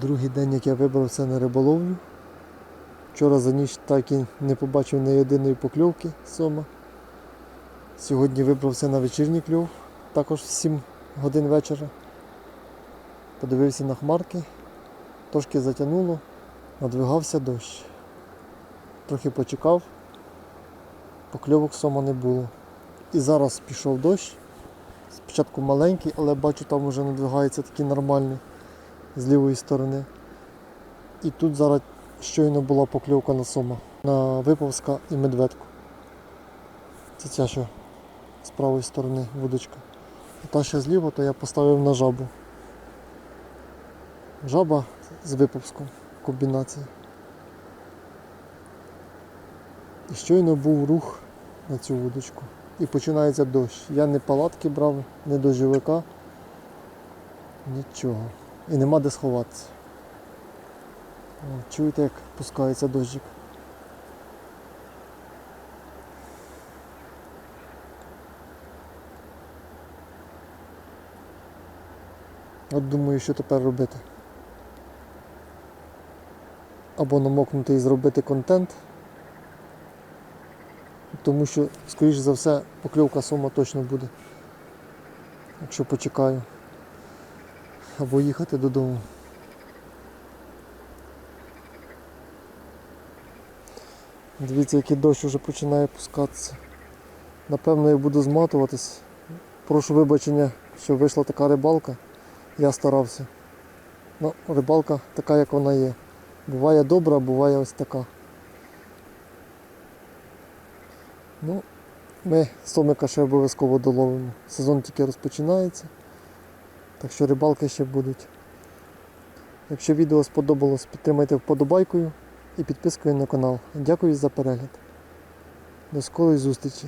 Другий день, як я вибрався на риболовлю. Вчора за ніч так і не побачив ні єдиної покльовки сома. Сьогодні вибрався на вечірній кльов, також в 7 годин вечора. Подивився на хмарки, трошки затягнуло, надвигався дощ. Трохи почекав, покльовок сома не було. І зараз пішов дощ. Спочатку маленький, але бачу, там вже надвигається такий нормальний з лівої сторони. І тут зараз щойно була покльовка на сома, на виповська і медведку. Це ця що з правої сторони вудочка. А та що зліва, то я поставив на жабу. Жаба з виповськом комбінація. І щойно був рух на цю вудочку. І починається дощ. Я не палатки брав, не дощовика, нічого. І нема де сховатися. Чуєте, як пускається дощик? От думаю, що тепер робити. Або намокнути і зробити контент. Тому що, скоріш за все, покльовка сома точно буде. Якщо почекаю. Або їхати додому. Дивіться, який дощ вже починає пускатися. Напевно, я буду зматуватись. Прошу вибачення, що вийшла така рибалка. Я старався. Ну, рибалка така, як вона є. Буває добра, буває ось така. Ну, ми сомика ще обов'язково доловимо. Сезон тільки розпочинається. Так що рибалки ще будуть. Якщо відео сподобалось, підтримайте вподобайкою і підпискою на канал. Дякую за перегляд. До скорої зустрічі!